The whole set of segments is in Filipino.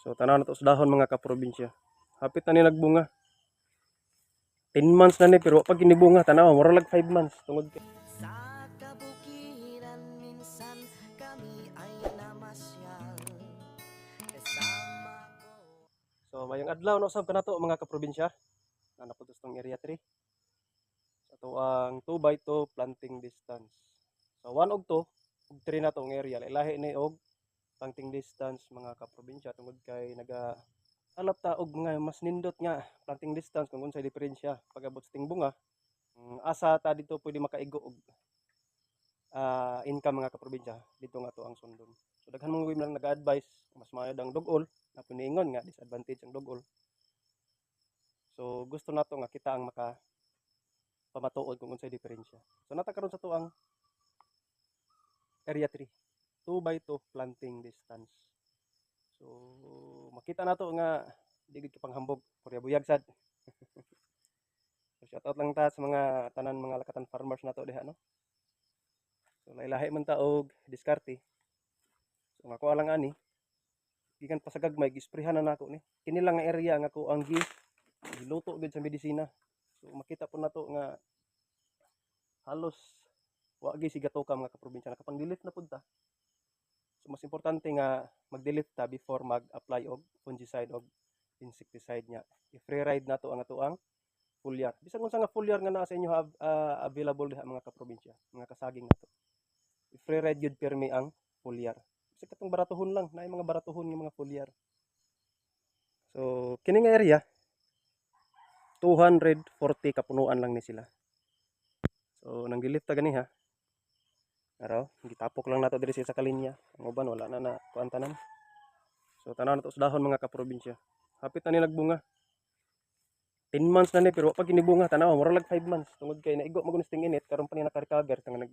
So tanan na to sa dahon mga kaprobinsya. Hapit na ni nagbunga. 10 months na ni pero pag inibunga tanaw mura lag 5 months tungod kay Sa kabukiran minsan kami ay namasyal Kasama ko So mayong adlaw no sab kanato mga kaprobinsya. Na napunta sa tong area 3. Sa to ang 2 by 2 planting distance. So 1 og 2 og 3 na tong area. Ilahi ni og planting distance mga kaprobinsya tungod kay naga alap ta og mga mas nindot nga planting distance kung unsay diferensya pag-abot sa ting bunga. Mm, asa ta dito pwede makaigo og ah, income mga kaprobinsya dito nga to ang sundon. So daghan mong women nag-advise mas maayod ang dugol na piniingon nga disadvantage ang dugol. So gusto nato nga kita ang maka pamatuod kung unsay diferensya. So nata karon sa tuang area 3. 2 by 2 planting distance. So makita nato nga di gid panghambog kurya buyag sad. so shout out lang ta sa mga tanan mga lakatan farmers nato diha no. So lahi man ta og diskarte. So nga ko lang ani gikan pa sa gagmay gisprehan na nako ni. Kini lang nga area nga ko ang gi giluto gid sa medisina. So makita po nato nga halos wa gyud sigatoka mga kaprobinsya nakapang-delete na pud ta. So mas importante nga mag-delete ta before mag-apply og fungicide og insecticide niya. I-free ride na to ang atuang foliar. Bisan unsa nga foliar nga naa sa inyo ha- ah, available diha mga kaprobinsya, mga kasaging nato. I-free ride gyud pirmi ang foliar. Kasi katong baratuhon lang, na mga baratuhon nga mga foliar. So, kini nga area 240 kapunuan lang ni sila. So, nang delete ta gani ha. Araw, gitapok lang nato diri sa kalinya. Ang uban wala na na kuan tanan. So, tanaw na to sa dahon mga kaprobinsya. Hapit na ni nagbunga. 10 months na ni pero pag inibunga tanaw mura lag 5 months tungod kay naigo magunis ting init karon pa ni naka-recover tungod nag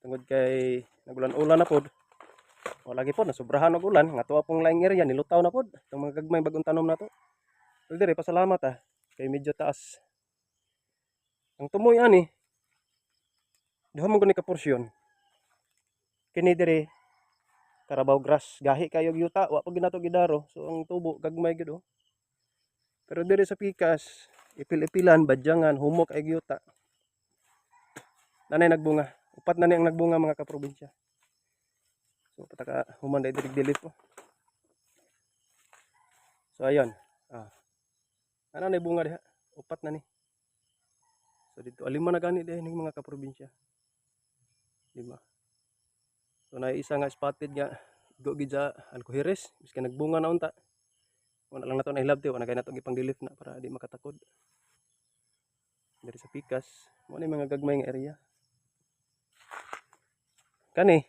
tungod kay nagulan-ulan na pod. O lagi po nasubrahan og ulan nga tuwa pong laing area nilutaw na pod tong mga gagmay bagong tanom na to. Well, dire pasalamat ah kay medyo taas. Ang tumoy ani duha man guni ka porsyon. Kini dire Carabao grass gahi kayo yuta wa pa ginato gidaro so ang tubo gagmay gid oh. Pero dire sa pikas ipil-ipilan badyangan humok ay yuta. Nanay nagbunga. Upat na ni ang nagbunga mga kaprobinsya. So pataka human dai dirig dilit. So ayun. Ah. Ano na bunga diha? Upat na ni. So dito alima na gani diha ning mga kaprobinsya. Lima. So na isa nga spotted nga go gid sa alcoheres biska nagbunga na unta. Wala lang nato na hilabti, wala kay nato gipang dilit na para di makatakod. Dari sa pikas, mo ni mga gagmay nga area. Kani,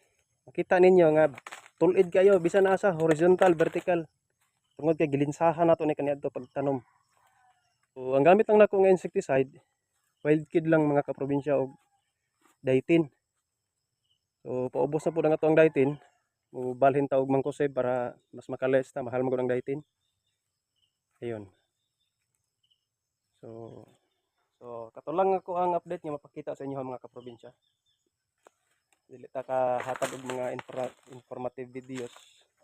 makita ninyo nga tulid kayo bisan asa horizontal, vertical. Tungod kay gilinsahan nato ni kaniadto pagtanom. So ang gamit lang nako nga insecticide, wild kid lang mga kaprobinsya og daitin. So paubos na po na nga ang daitin. Mubalhin ta og mangkoseb para mas makales ta, mahal mo ang daitin. Ayun. So so kato lang ako ang update nga mapakita sa inyo mga kaprobinsya. Dili ta ka hatag og mga infra- informative videos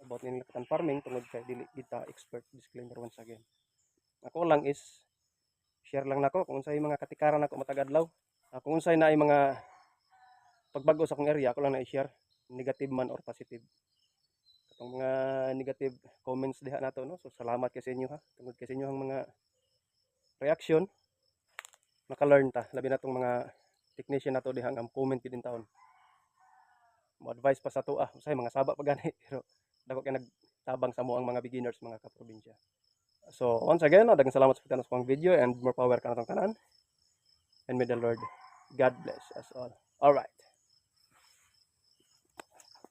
about ning lakatan farming tungod kay dili kita expert disclaimer once again. Ako lang is share lang nako kung unsay mga katikaran nako matag adlaw. Kung unsay naay mga pagbago sa akong area ako lang na i-share negative man or positive. Katong mga negative comments diha nato no. So salamat kay sa inyo ha. Tungod kay sa inyo ang mga reaction maka-learn ta labi na tong mga technician nato diha ang comment gid in taon. Mo advice pa sa to ah, usay mga saba pa gani pero dako kay nagtabang sa mo ang mga beginners mga kaprobinsya. So once again, daghang salamat sa pagtanos kong video and more power kanatong tanan. And may the Lord God bless us all. All right.